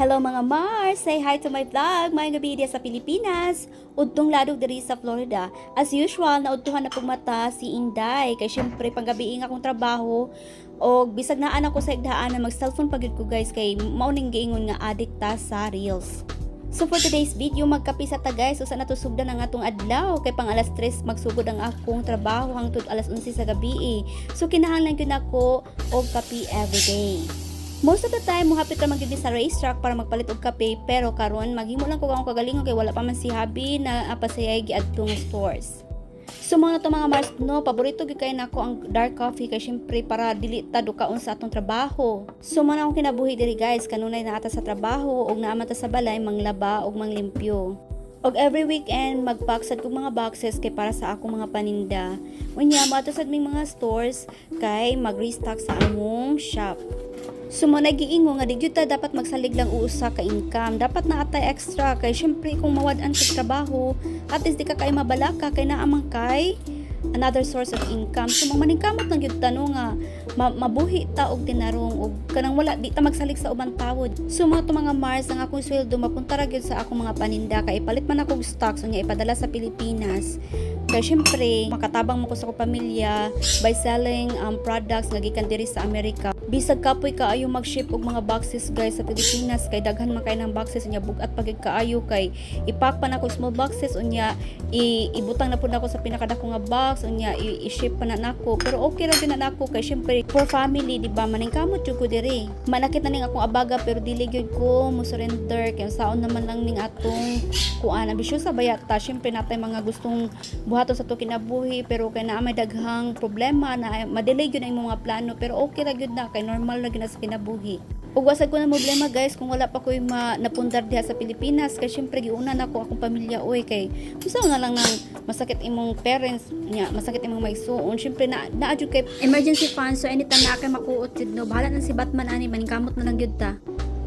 Hello mga Mars! Say hi to my vlog! May gabi sa Pilipinas. Udtong ladog diri sa Florida. As usual, naudtuhan na pong mata si Inday. Kay syempre, panggabi nga akong trabaho. O bisag na anak ko sa igdaan na mag-cellphone pagid ko guys kay mauning giingon nga addict ta sa Reels. So for today's video, magkapi sa ta guys. Usa na to sugdan ang atong adlaw kay pang alas 3 magsugod ang akong trabaho hangtod alas 11 sa gabi. eh. So kinahanglan gyud ako og kapi everyday. Most of the time, muhapit ra magyud sa racetrack para magpalit og kape, pero karon maghimo lang ko akong kagalingon kay wala pa man si Habi na apasayay giadtong stores. So mga to mga Mars, no, paborito gyud kay nako ang dark coffee kay syempre para dili ta dukaon sa atong trabaho. So man akong kinabuhi diri guys, kanunay na ata sa trabaho og naamata sa balay manglaba og manglimpyo. Og every weekend magpaksad kog mga boxes kay para sa akong mga paninda. Unya mo ato sa mga stores kay mag-restock sa among shop. So nagiingo nga di gyud ta dapat magsalig lang uusa ka income. Dapat na atay extra kay syempre kung mawad-an sa trabaho, at least di ka kay mabalaka kay naa man kay another source of income. So maningkamot lang gyud tanong nga ma- mabuhi ta og tinarong og kanang wala di ta magsalig sa ubang tawod. So mga to mga Mars ang akong sweldo mapunta ra gyud sa akong mga paninda kay ipalit man ako og stocks unya ipadala sa Pilipinas. Kaya syempre, makatabang mo ko sa akong pamilya by selling um, products nga gikan diri sa Amerika. Bisag kapoy kaayo mag-ship og mga boxes guys sa Pilipinas kay daghan man kay ng boxes unya bugat pagid kaayo kay ipack pa na ko small boxes unya i- ibutang na pud ako sa pinakadako nga box unya i-ship pa na nako. Pero okay ra gyud na nako kay syempre for family di ba maningkamot jud ko diri. Manakit na ning akong abaga pero dili gyud ko mo surrender kay saon naman lang ning atong kuan ambisyon sa bayata syempre natay mga gustong buhaton sa to kinabuhi pero kay naa may daghang problema na madelay gyud ang imong mga plano pero okay ra gyud na kay normal na gyud sa kinabuhi. Ug wasag ko na problema guys kung wala pa ko'y ma napundar diha sa Pilipinas kay syempre giuna na ko akong pamilya oy kay usaw na lang nang masakit imong parents nya masakit imong maigsuon syempre na naa kay emergency fund so anytime na kay makuot jud no bahala na si Batman ani maningkamot na lang gyud ta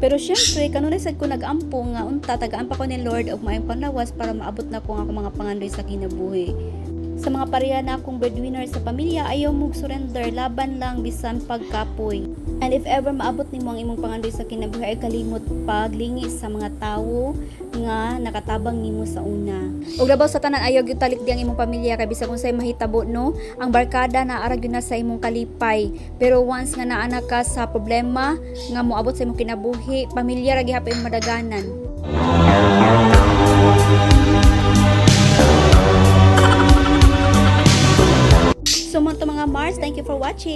pero syempre, kanunay sad ko nag-ampo nga unta tagaan pa ko ni Lord og maayong panlawas para maabot na ko ang akong mga pangandoy sa kinabuhi. Sa mga pareha na akong breadwinner sa pamilya, ayaw mong surrender, laban lang bisan pagkapoy. And if ever maabot nimo ang imong pangandoy sa kinabuhi, ay kalimot paglingi sa mga tawo nga nakatabang nimo sa una. Ug labaw sa tanan ayaw gyud talik ang imong pamilya kay bisag unsay mahitabo no, ang barkada na ara gyud na sa imong kalipay. Pero once nga naa na ka sa problema nga moabot sa imong kinabuhi, pamilya ra gihapon madaganan. To mga Mars, thank you for watching.